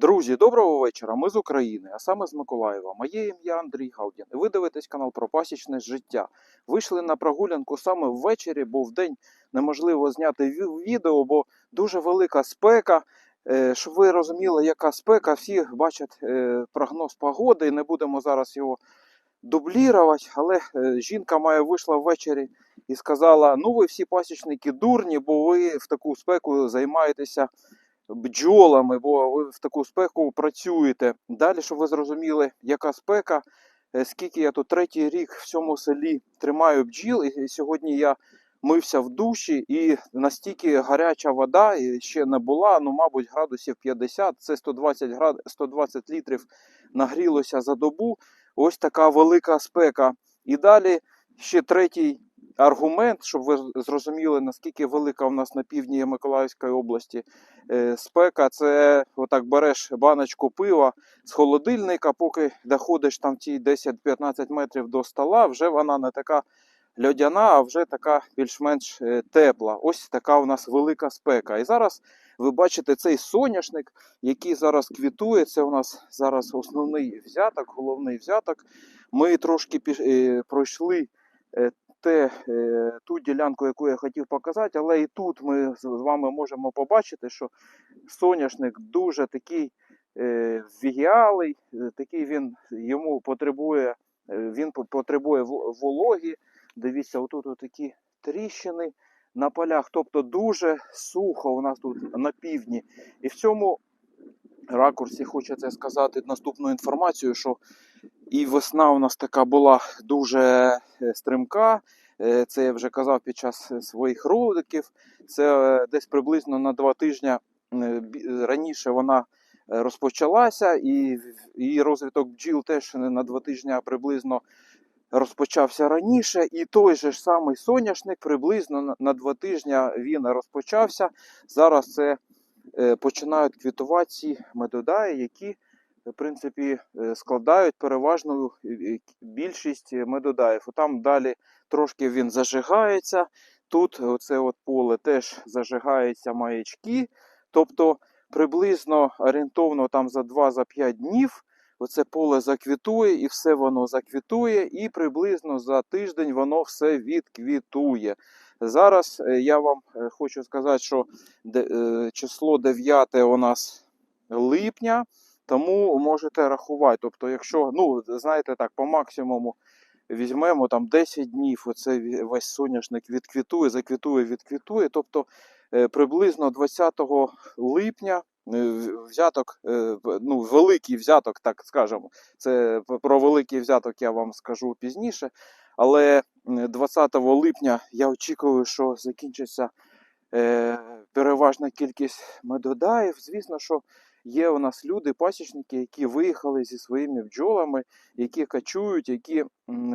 Друзі, доброго вечора. Ми з України, а саме з Миколаєва. Моє ім'я Андрій Галдін. Ви дивитесь канал про пасічне життя. Вийшли на прогулянку саме ввечері, бо вдень неможливо зняти відео, бо дуже велика спека. Е, Щоб ви розуміли, яка спека, всі бачать е, прогноз погоди. Не будемо зараз його дублірувати, але е, жінка моя вийшла ввечері і сказала: ну ви всі пасічники дурні, бо ви в таку спеку займаєтеся бджолами, бо ви в таку спеку працюєте. Далі, щоб ви зрозуміли, яка спека, е, скільки я тут третій рік в цьому селі тримаю бджіл, і сьогодні я мився в душі, і настільки гаряча вода ще не була, ну, мабуть, градусів 50, це 120, град... 120 літрів нагрілося за добу. Ось така велика спека. І далі ще третій аргумент, щоб ви зрозуміли, наскільки велика у нас на півдні Миколаївської області е, спека. Це отак береш баночку пива з холодильника, поки доходиш там ті 10-15 метрів до стола, вже вона не така льодяна, а вже така більш-менш е, тепла. Ось така у нас велика спека. І зараз ви бачите цей соняшник, який зараз квітує. Це у нас зараз основний взяток, головний взяток. Ми трошки піш... е, пройшли те, е, ту ділянку, яку я хотів показати, але і тут ми з вами можемо побачити, що соняшник дуже такий е, вігіалий, е, такий він йому потребує, він потребує вологі. Дивіться, отут такі тріщини на полях, тобто дуже сухо у нас тут на півдні. І в цьому ракурсі хочеться сказати наступну інформацію, що і весна у нас така була дуже е, стрімка. Е, Це я вже казав під час е, своїх роликів. Це десь приблизно на два тижні раніше вона розпочалася, і, і розвиток бджіл теж на два тижні приблизно розпочався раніше. І той же ж самий соняшник приблизно на, два тижні він розпочався. Зараз це починають квітувати ці медодаї, які в принципі е, складають переважну е, е, більшість медодаїв. Там далі трошки він зажигається. Тут оце от поле теж зажигаються маячки. Тобто приблизно орієнтовно там за 2-5 днів оце поле заквітує і все воно заквітує, і приблизно за тиждень воно все відквітує. Зараз е, я вам е, хочу сказати, що е, число 9 у нас липня. Тому можете рахувати. Тобто, якщо, ну, знаєте, так, по максимуму візьмемо там 10 днів, оце весь соняшник відквітує, заквітує, відквітує. Тобто приблизно 20 липня взяток, ну, великий взяток, так скажемо. Це про великий взяток я вам скажу пізніше. Але 20 липня я очікую, що закінчиться е, переважна кількість медодаїв. Звісно, що є у нас люди, пасічники, які виїхали зі своїми бджолами, які качують, які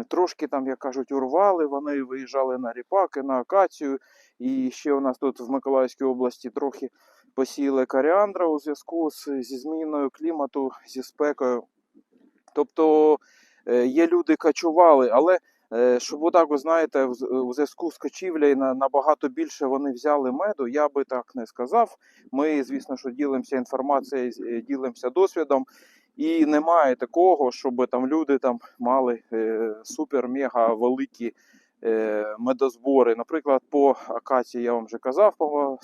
трошки там, як кажуть, урвали. Вони виїжджали на ріпаки, на акацію. І ще у нас тут в Миколаївській області трохи посіяли коріандра у зв'язку зі зміною клімату, зі спекою. Тобто е, є люди качували, але е, щоб отак, знаєте, у зв'язку з качівлею на- набагато більше вони взяли меду, я би так не сказав. Ми, звісно, що ділимося інформацією, е, ділимося досвідом. І немає такого, щоб там люди там мали е, супер-мега великі е, медозбори. Наприклад, по акації я вам вже казав, по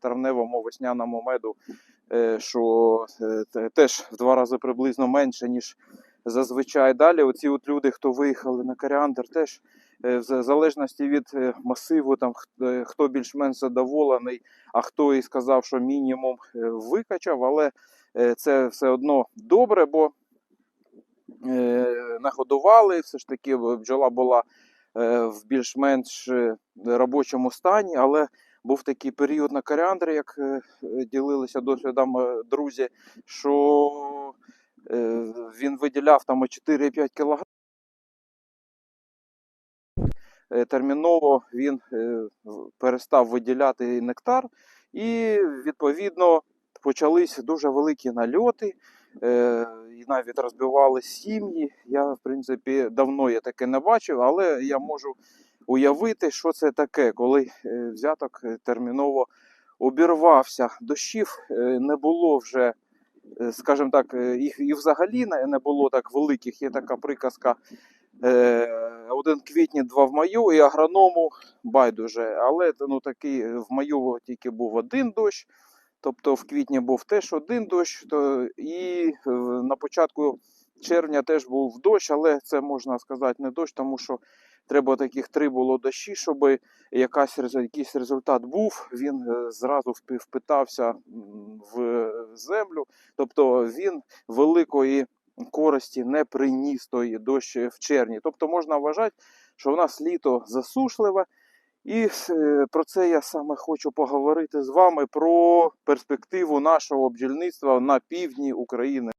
травневому весняному меду, е, що е, теж в два рази приблизно менше, ніж зазвичай. Далі. Оці от люди, хто виїхали на коріандр, теж е, в залежності від е, масиву, там е, хто більш-менш задоволений, а хто і сказав, що мінімум викачав, але це все одно добре, бо нагодували, все ж таки бджола була в більш-менш робочому стані, але був такий період на коріандрі, як ділилися досвідом друзі, що він виділяв там 4-5 кг. Е, Терміново він е, перестав виділяти нектар, і відповідно почались дуже великі нальоти, е, і навіть розбивали сім'ї. Я, в принципі, давно я таке не бачив, але я можу уявити, що це таке, коли е, взяток е, терміново обірвався. Дощів е, не було вже е, скажімо так, е, їх і взагалі не було так великих. Є така приказка. е, Один квітні, два в маю, і агроному байдуже. Але ну, такий е, в маю тільки був один дощ. Тобто в квітні був теж один дощ, то і е, на початку червня теж був дощ, але це можна сказати не дощ, тому що треба таких три було дощі, щоб якась, якийсь результат був. Він е, зразу впитався в землю. Тобто він великої користі не приніс той дощ в червні. Тобто можна вважати, що в нас літо засушливе. І е, про це я саме хочу поговорити з вами про перспективу нашого бджільництва на півдні України.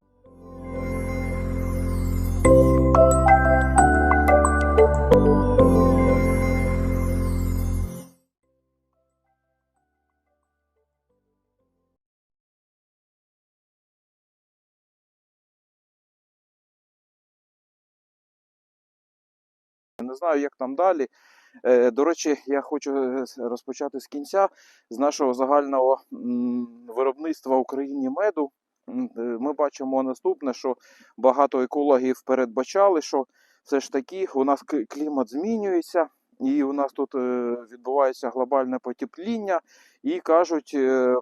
Знаю, як там далі. Е, До речі, я хочу е, розпочати з кінця з нашого загального виробництва в Україні меду. Е, Ми бачимо наступне, що багато екологів передбачали, що все ж таки у нас клімат змінюється, і у нас тут відбувається глобальне потепління. І кажуть,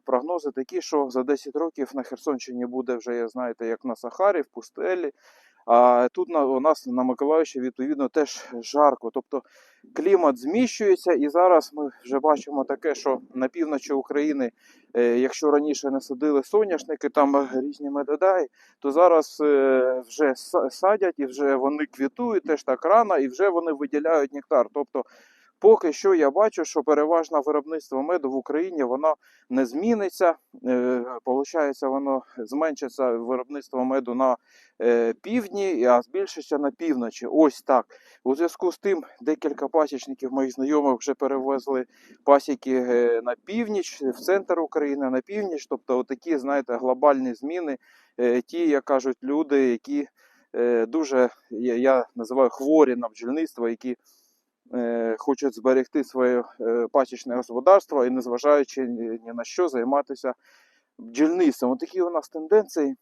прогнози такі, що за 10 років на Херсонщині буде вже, знаєте, як на Сахарі, в пустелі. А тут на, у нас на Миколаївщині, відповідно, теж жарко. Тобто клімат зміщується, і зараз ми вже бачимо таке, що на півночі України, е, якщо раніше не садили соняшники, там е, різні медодаї, то зараз е, вже са- садять і вже вони квітують теж так рано, і вже вони виділяють нектар. Тобто, поки що я бачу, що переважне виробництво меду в Україні воно не зміниться. Получається, воно зменшиться виробництво меду на півдні, а збільшиться на півночі. Ось так. У зв'язку з тим, декілька пасічників моїх знайомих вже перевезли пасіки е, на північ, в центр України, на північ. Тобто, такі, знаєте, глобальні зміни, е, ті, як кажуть, люди, які е, дуже я, називаю хворі на бджільництво, які е, хочуть зберегти своє е, пасічне господарство і, незважаючи ні на що, займатися бджільництвом. Такі у нас тенденції.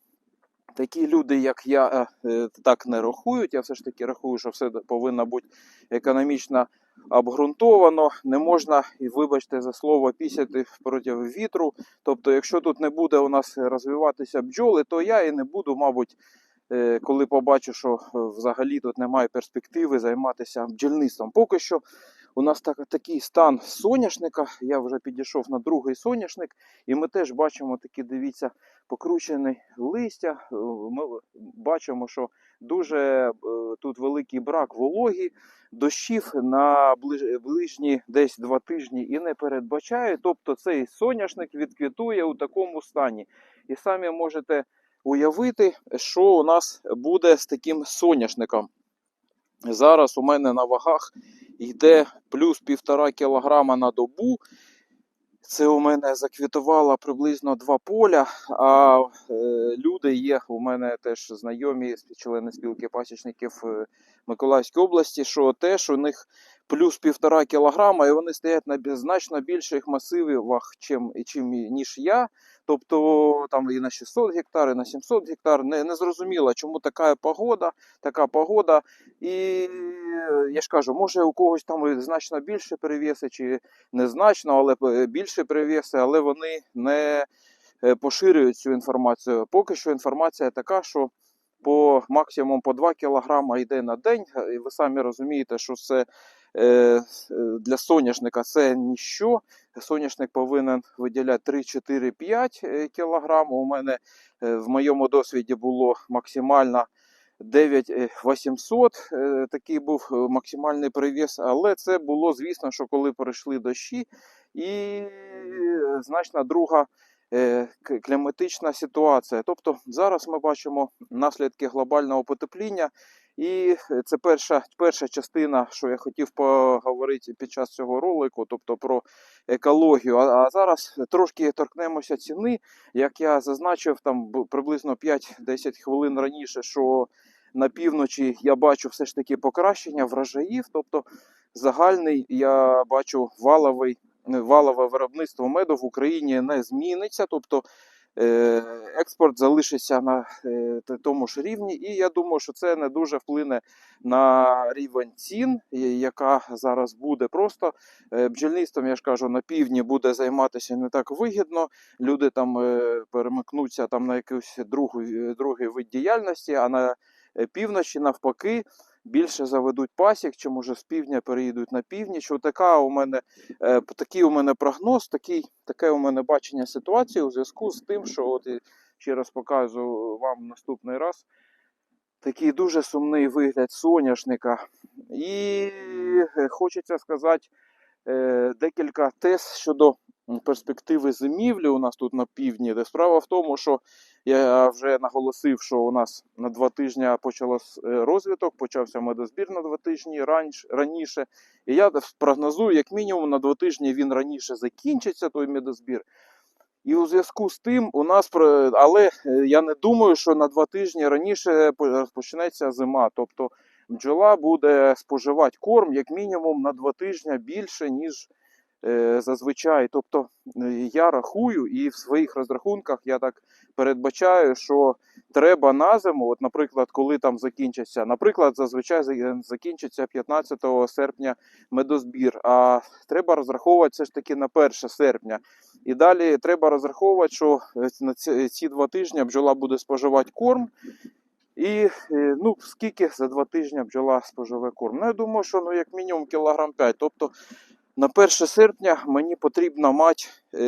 Такі люди, як я, е, е, так не рахують. Я все ж таки рахую, що все повинно бути економічно обґрунтовано. Не можна, і вибачте за слово, пісяти проти вітру. Тобто, якщо тут не буде у нас розвиватися бджоли, то я і не буду, мабуть, е, коли побачу, що взагалі тут немає перспективи займатися бджільництвом. Поки що у нас так, такий стан соняшника. Я вже підійшов на другий соняшник, і ми теж бачимо такі, дивіться, покручене листя. Е, Ми бачимо, що дуже е, тут великий брак вологі, дощів на ближні десь два тижні і не передбачає. Тобто цей соняшник відквітує у такому стані. І самі можете уявити, що у нас буде з таким соняшником. Зараз у мене на вагах йде плюс півтора кілограма на добу. Це у мене заквітувало приблизно два поля. А е, люди є у мене теж знайомі члени спілки пасічників е, Миколаївської області, що теж у них плюс півтора кілограма, і вони стоять на значно більших масивах, чим, чим ніж я. Тобто там і на 600 гектар, і на 700 гектар. Не, не зрозуміло, чому така погода, така погода. І е, я ж кажу, може у когось там значно більше перевіси, чи незначно, але е, більше перевіси, але вони не е, поширюють цю інформацію. Поки що інформація така, що по максимум по 2 кг йде на день, і ви самі розумієте, що це е, е, для соняшника це ніщо. Соняшник повинен виділяти 3-4-5 кг. У мене е, в моєму досвіді було максимально 9800. е, Такий був е, максимальний привіз, але це було, звісно, що коли пройшли дощі, і е, значно друга е, кліматична ситуація. Тобто зараз ми бачимо наслідки глобального потепління. І це перша, перша частина, що я хотів поговорити під час цього ролику, тобто про екологію. А, а зараз трошки торкнемося ціни. Як я зазначив, там приблизно 5-10 хвилин раніше, що на півночі я бачу все ж таки покращення врожаїв. Тобто загальний я бачу валовий, валове виробництво меду в Україні не зміниться. Тобто експорт залишиться на е, тому ж рівні, і я думаю, що це не дуже вплине на рівень цін, яка зараз буде. Просто е, бджільництвом, я ж кажу, на півдні буде займатися не так вигідно. Люди там е, перемикнуться там на якийсь другий, другий вид діяльності, а на е, півночі навпаки. Більше заведуть пасік, чи може з півдня переїдуть на північ. Отака у мене е, такий у мене прогноз, такий, таке у мене бачення ситуації у зв'язку з тим, що от ще раз показую вам наступний раз. Такий дуже сумний вигляд соняшника. І е, хочеться сказати декілька тез щодо перспективи зимівлі у нас тут на півдні. Де справа в тому, що я вже наголосив, що у нас на два тижні почався розвиток, почався медозбір на два тижні раніше. І я прогнозую, як мінімум на два тижні він раніше закінчиться, той медозбір. І у зв'язку з тим у нас але е, я не думаю, що на два тижні раніше по- розпочнеться зима. Тобто бджола буде споживати корм як мінімум на два тижні більше, ніж е, зазвичай. Тобто е, я рахую і в своїх розрахунках я так передбачаю, що треба на зиму, от, наприклад, коли там закінчиться, наприклад, зазвичай закінчиться 15 серпня медозбір, а треба розраховувати все ж таки на 1 серпня. І далі треба розраховувати, що е, на ці, ці два тижні бджола буде споживати корм. І е, ну, скільки за два тижні бджола споживе корм? Ну, я думаю, що ну, як мінімум кілограм 5. Тобто на 1 серпня мені потрібно мати е,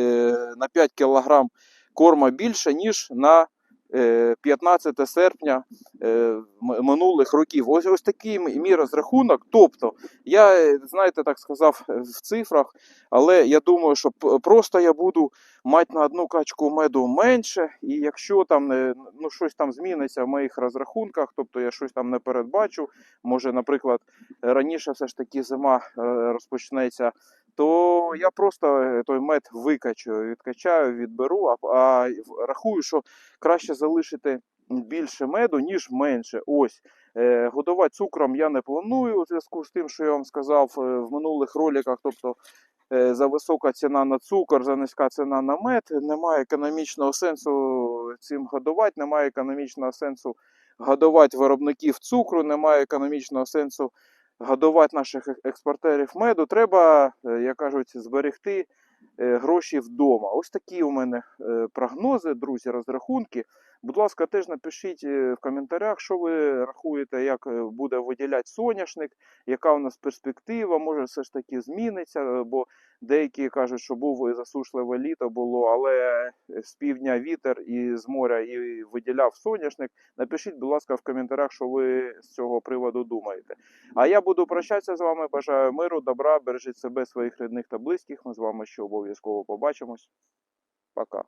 на 5 кілограм корма більше, ніж на 15 серпня е, минулих років. Ось ось такий мій розрахунок. Тобто, я, е, знаєте, так сказав е, в цифрах, але я думаю, що просто я буду мати на одну качку меду менше, і якщо там е, ну, щось там зміниться в моїх розрахунках, тобто я щось там не передбачу, може, наприклад, раніше все ж таки зима е, розпочнеться, то я просто е, той мед викачу, відкачаю, відберу, а, а рахую, що краще залишити більше меду, ніж менше. Ось. Е, годувати цукром я не планую у зв'язку з тим, що я вам сказав е, в минулих роликах. Тобто е, за висока ціна на цукор, за низька ціна на мед. Немає економічного сенсу цим годувати, немає економічного сенсу годувати виробників цукру, немає економічного сенсу годувати наших експортерів меду. Треба, е, як кажуть, зберегти е, гроші вдома. Ось такі у мене е, прогнози, друзі, розрахунки. Будь ласка, теж напишіть е, в коментарях, що ви рахуєте, як е, буде виділяти соняшник, яка у нас перспектива, може все ж таки зміниться, е, бо деякі кажуть, що був засушливе літо було, але з півдня вітер і з моря і виділяв соняшник. Напишіть, будь ласка, в коментарях, що ви з цього приводу думаєте. А я буду прощатися з вами. Бажаю миру, добра, бережіть себе, своїх рідних та близьких. Ми з вами ще обов'язково побачимось. Пока.